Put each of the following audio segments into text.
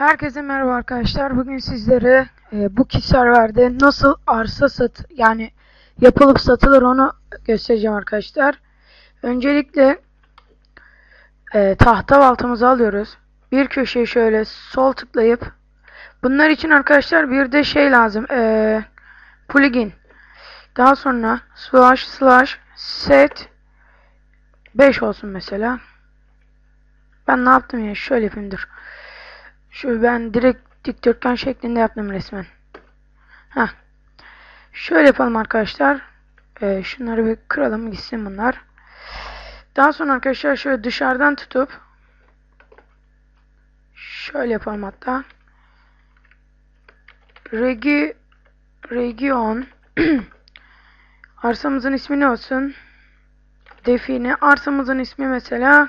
Herkese merhaba arkadaşlar. Bugün sizlere e, bu serverde nasıl arsa sat yani yapılıp satılır onu göstereceğim arkadaşlar. Öncelikle e, tahta baltamızı alıyoruz. Bir köşeye şöyle sol tıklayıp bunlar için arkadaşlar bir de şey lazım. E, plugin. Daha sonra slash slash set 5 olsun mesela. Ben ne yaptım ya? Şöyle yapayım dur. Şu ben direkt dikdörtgen şeklinde yaptım resmen. Ha. Şöyle yapalım arkadaşlar. Ee, şunları bir kıralım gitsin bunlar. Daha sonra arkadaşlar şöyle dışarıdan tutup şöyle yapalım hatta. Regi Region arsamızın ismi ne olsun? Define arsamızın ismi mesela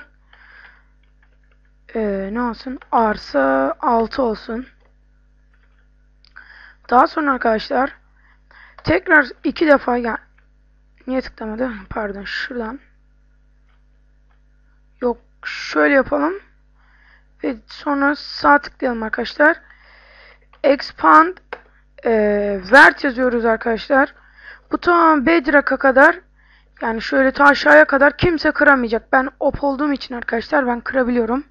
ee, ne olsun? Arsa 6 olsun. Daha sonra arkadaşlar tekrar iki defa ya niye tıklamadı? Pardon şuradan. Yok şöyle yapalım. Ve sonra sağ tıklayalım arkadaşlar. Expand e, vert yazıyoruz arkadaşlar. Bu tam bedrock'a kadar yani şöyle ta aşağıya kadar kimse kıramayacak. Ben op olduğum için arkadaşlar ben kırabiliyorum.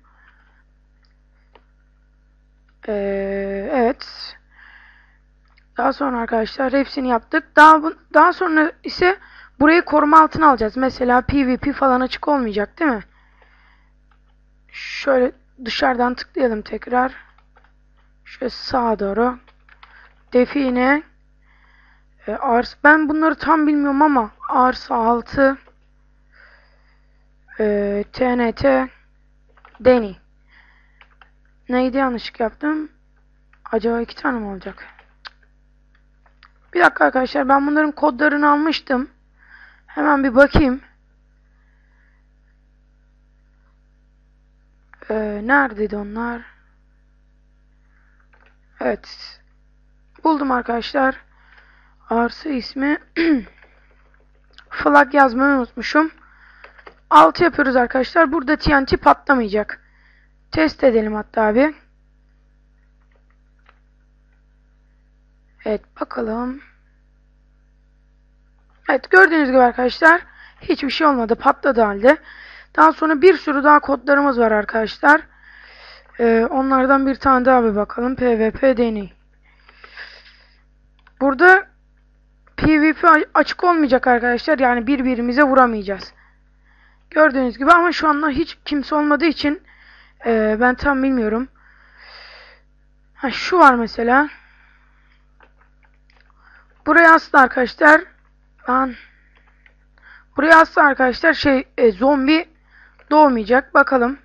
Ee, evet. Daha sonra arkadaşlar hepsini yaptık. Daha daha sonra ise burayı koruma altına alacağız. Mesela PvP falan açık olmayacak değil mi? Şöyle dışarıdan tıklayalım tekrar. Şöyle sağa doğru. Define. E, ars ben bunları tam bilmiyorum ama arsa 6 e, TNT Deni. Neydi yanlışlık yaptım? Acaba iki tane mi olacak? Bir dakika arkadaşlar ben bunların kodlarını almıştım. Hemen bir bakayım. Ee, neredeydi onlar? Evet. Buldum arkadaşlar. Arsa ismi flag yazmayı unutmuşum. 6 yapıyoruz arkadaşlar. Burada TNT patlamayacak. Test edelim hatta abi. Evet bakalım. Evet gördüğünüz gibi arkadaşlar hiçbir şey olmadı patladı halde. Daha sonra bir sürü daha kodlarımız var arkadaşlar. Ee, onlardan bir tane daha bir bakalım. PvP deney. Burada PvP açık olmayacak arkadaşlar. Yani birbirimize vuramayacağız. Gördüğünüz gibi ama şu anda hiç kimse olmadığı için ee, ben tam bilmiyorum. Ha, şu var mesela. Buraya aslında arkadaşlar lan buraya aslında arkadaşlar şey e, zombi doğmayacak. Bakalım.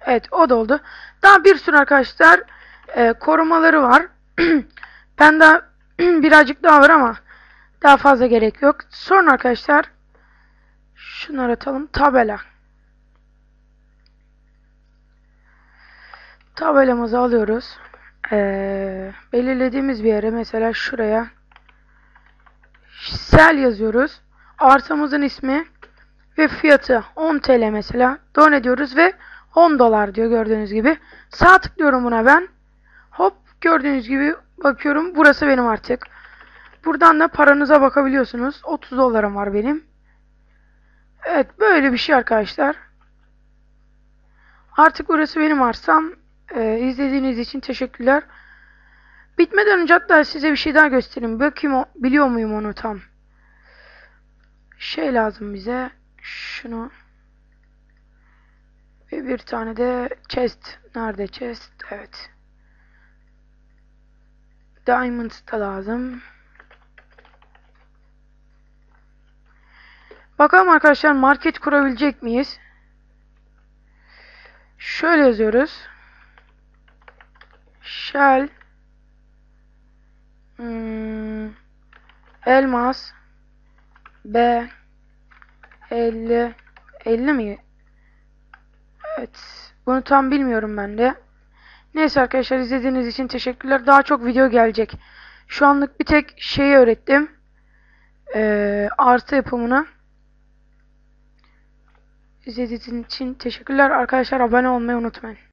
Evet o da oldu. Daha bir sürü arkadaşlar e, korumaları var. ben de birazcık daha var ama daha fazla gerek yok. Sonra arkadaşlar şunları atalım. Tabela. Tabelamızı alıyoruz. Ee, belirlediğimiz bir yere mesela şuraya sel yazıyoruz. Arsamızın ismi ve fiyatı 10 TL mesela. Don ediyoruz ve 10 dolar diyor gördüğünüz gibi. Sağ tıklıyorum buna ben. Hop gördüğünüz gibi bakıyorum. Burası benim artık. Buradan da paranıza bakabiliyorsunuz. 30 dolarım var benim. Evet böyle bir şey arkadaşlar. Artık burası benim arsam. Ee, izlediğiniz için teşekkürler. Bitmeden önce hatta size bir şey daha göstereyim. Bakayım o, biliyor muyum onu tam. Şey lazım bize. Şunu. Ve bir tane de chest. Nerede chest? Evet. Diamond da lazım. Bakalım arkadaşlar market kurabilecek miyiz? Şöyle yazıyoruz. Shell hmm, Elmas B 50 50 mi? Evet. Bunu tam bilmiyorum ben de. Neyse arkadaşlar izlediğiniz için teşekkürler. Daha çok video gelecek. Şu anlık bir tek şeyi öğrettim. Ee, artı yapımını. İzlediğiniz için teşekkürler. Arkadaşlar abone olmayı unutmayın.